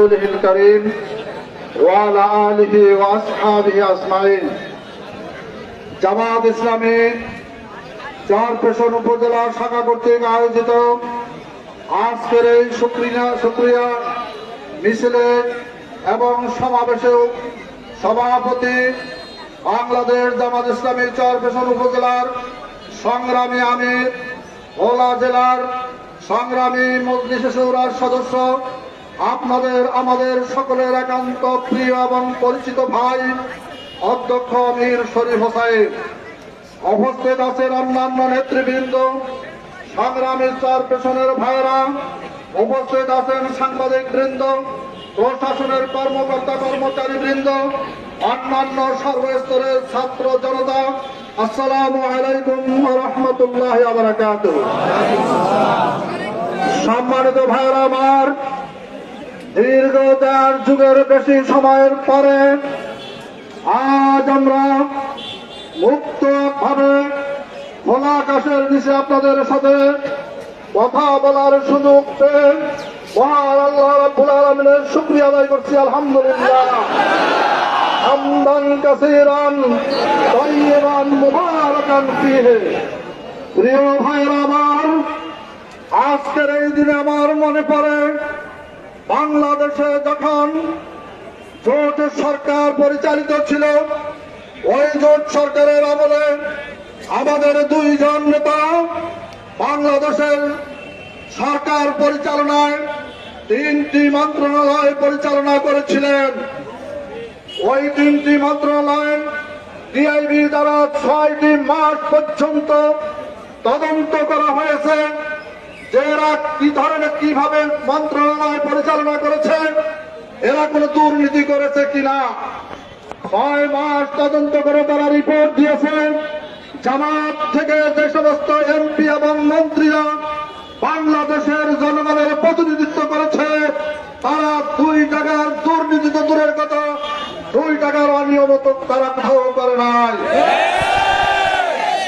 رسوله الكريم وعلى آله وأصحابه أجمعين জামাত ইসলামী চার পেশন উপজেলা শাখা কর্তৃক আয়োজিত আজকের এই শুক্রিয়া শুক্রিয়া মিছিলে এবং সমাবেশে সভাপতি বাংলাদেশ জামাত ইসলামী চার পেশন উপজেলার সংগ্রামী আমির ভোলা জেলার সংগ্রামী মজলিস সৌরার সদস্য আপনাদের, আমাদের সকলের একান্ত প্রিয় এবং পরিচিত ভাই, অধ্যক্ষ মীর শরীফ হোসাইন। অবস্থিত আছেন অন্যান্য নেতৃবৃন্দ সংগ্রামের চার পেশনের উপস্থিত আছেন সাংবাদিক বৃন্দ, প্রশাসনের কর্মকর্তা কর্মচারী বৃন্দ, অন্যান্য সর্বস্তরের ছাত্র জনতা। আসসালামু আলাইকুম রহমতুল্লাহ সম্মানিত ভাইয়েরা, আমার দীর্ঘ চার যুগের বেশি সময়ের পরে আজ আমরা মুক্ত ভাবে খোলা আকাশের নিচে আপনাদের সাথে কথা বলার সুযোগ পেয়ে আল্লাহ করছি হামদান আজকের এই দিনে আমার মনে পড়ে বাংলাদেশে যখন জোট সরকার পরিচালিত ছিল, ওই জোট সরকারের আমলে আমাদের দুইজন নেতা বাংলাদেশের সরকার পরিচালনায়, তিনটি মন্ত্রণালয় পরিচালনা করেছিলেন। ওই তিনটি মন্ত্রণালয় ডিআইবি দ্বারা ছয়টি মাস পর্যন্ত তদন্ত করা হয়েছে। যে এরা কি ধরনের, কীভাবে মন্ত্রণালয় পরিচালনা করেছে, এরা কোনো দুর্নীতি করেছে কিনা? ছয় মাস তদন্ত করে তারা রিপোর্ট দিয়েছে, জামাত থেকে যে সমস্ত এমপি এবং মন্ত্রীরা বাংলাদেশের জনগণের প্রতিনিধিত্ব করেছে, তারা দুই টাকার দুর্নীতি তো দূরের কথা, দুই টাকার অনিয়মিত তারা কোথাও করে নাই।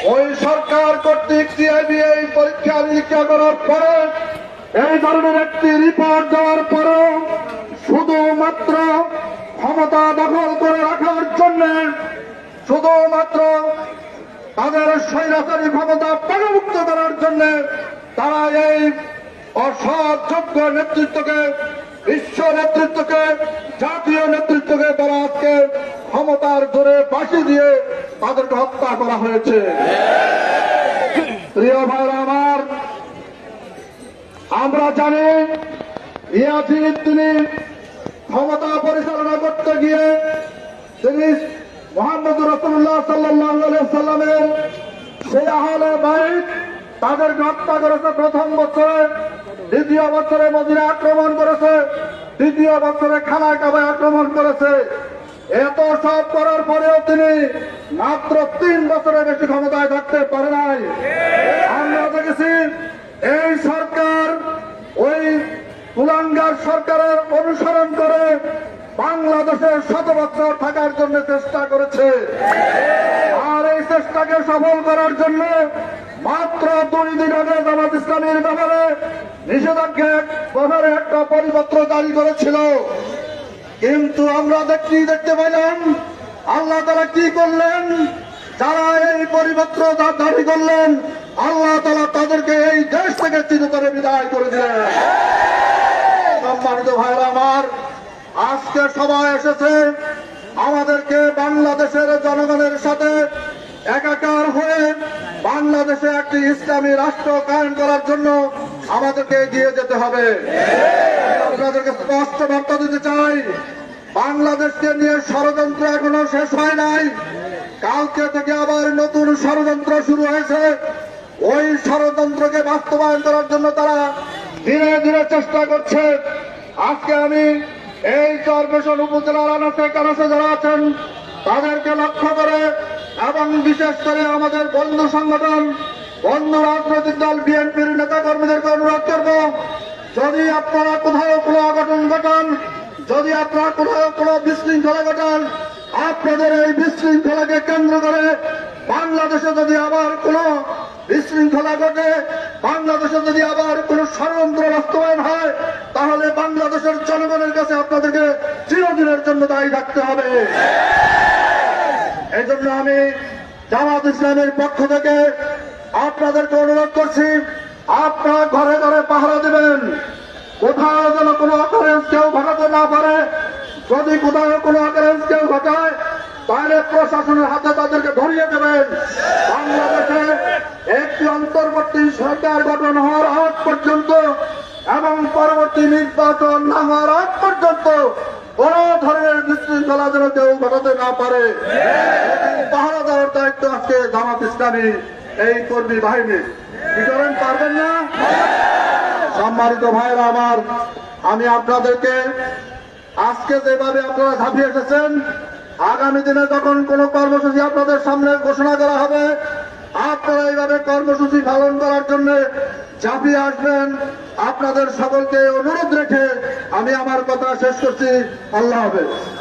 ওই সরকার কর্তৃক সিআইবি এই পরীক্ষা নিরীক্ষা করার পরে এই ধরনের একটি রিপোর্ট দেওয়ার পরেও শুধুমাত্র ক্ষমতা দখল করে রাখার জন্য শুধুমাত্র তাদের স্বৈরাচারী ক্ষমতা পাকামুক্ত করার জন্য তারা এই অসৎ যোগ্য নেতৃত্বকে, বিশ্ব নেতৃত্বকে, জাতীয় নেতৃত্বকে তারা আজকে ক্ষমতার জোরে পাশে দিয়ে তাদেরকে হত্যা করা হয়েছে। প্রিয় ভাইরা আমার, আমরা জানি তিনি ক্ষমতা পরিচালনা করতে গিয়ে তিনি মোহাম্মদ রসুল্লাহ সাল্লাহ সাল্লামের সেই আহলে বাইক তাদেরকে হত্যা করেছে। প্রথম বছরে, দ্বিতীয় বছরে মদিনা আক্রমণ করেছে। দ্বিতীয় বছরে খানা কাবায় আক্রমণ করেছে। এত সব করার পরেও তিনি মাত্র তিন বছরের বেশি ক্ষমতায় থাকতে পারে নাই। আমরা দেখেছি এই সরকার ওই কুলাঙ্গার সরকারের অনুসরণ করে বাংলাদেশে শত বছর থাকার জন্য চেষ্টা করেছে। আর এই চেষ্টাকে সফল করার জন্য মাত্র দুই দিন আগে জামাত ইসলামীর ব্যাপারে নিষেধাজ্ঞা একটা পরিপত্র জারি করেছিল। কিন্তু আমরা দেখি, দেখতে পেলাম আল্লাহ তারা কি করলেন? যারা এই পরিপত্র দাবি করলেন, আল্লাহ তালা তাদেরকে এই দেশ থেকে চিরতরে বিদায় করে দিলেন। সম্মানিত ভাইরা আমার, আজকে সবাই এসেছে আমাদেরকে বাংলাদেশের জনগণের সাথে একাকার হয়ে বাংলাদেশে একটি ইসলামী রাষ্ট্র কায়েম করার জন্য আমাদেরকে এগিয়ে যেতে হবে। আপনাদেরকে স্পষ্ট বার্তা দিতে চাই, বাংলাদেশকে নিয়ে ষড়যন্ত্র এখনও শেষ হয় নাই। কালকে থেকে আবার নতুন ষড়যন্ত্র শুরু হয়েছে। ওই ষড়যন্ত্রকে বাস্তবায়ন করার জন্য তারা ধীরে ধীরে চেষ্টা করছে। আজকে আমি এই চরবেশন উপজেলার আনাসে কানাসে যারা আছেন, তাদেরকে লক্ষ্য করে এবং বিশেষ করে আমাদের বন্ধু সংগঠন বন্ধু রাজনৈতিক দল বিএনপির নেতা কর্মীদেরকে অনুরোধ করব, যদি আপনারা কোথাও কোনো অঘটন ঘটান, যদি আপনারা কোথাও কোনো বিশৃঙ্খলা ঘটান, আপনাদের এই বিশৃঙ্খলাকে কেন্দ্র করে বাংলাদেশে যদি আবার কোনো বিশৃঙ্খলা ঘটে, বাংলাদেশে যদি আবার কোন ষড়যন্ত্র বাস্তবায়ন হয়, তাহলে বাংলাদেশের জনগণের কাছে আপনাদেরকে চিরদিনের জন্য দায়ী থাকতে হবে। এই জন্য আমি জামাত ইসলামের পক্ষ থেকে আপনাদেরকে অনুরোধ করছি, আপনারা ঘরে ঘরে পাহারা দেবেন। কোথাও যেন কোনো অকারেন্স কেউ ঘটাতে না পারে। যদি কোথাও কোনো অকারেন্স কেউ ঘটায়, তাহলে প্রশাসনের হাতে তাদেরকে ধরিয়ে দেবেন। বাংলাদেশে একটি অন্তর্বর্তী সরকার গঠন হওয়ার আগ পর্যন্ত এবং পরবর্তী নির্বাচন না হওয়ার আগ পর্যন্ত কোন ধরনের বিশৃঙ্খলা যেন কেউ ঘটাতে না পারে। পাহারা দেওয়ার দায়িত্ব আজকে জামাত ইসলামী। এই কর্মী বাহিনী করেন পারবেন না? সম্মানিত ভাইরা আমার, আমি আপনাদেরকে আজকে যেভাবে আপনারা ঝাঁপিয়ে এসেছেন, আগামী দিনে যখন কোন কর্মসূচি আপনাদের সামনে ঘোষণা করা হবে, আপনারা এইভাবে কর্মসূচি পালন করার জন্য ঝাঁপিয়ে আসবেন। আপনাদের সকলকে অনুরোধ রেখে আমি আমার কথা শেষ করছি। আল্লাহ হাফেজ।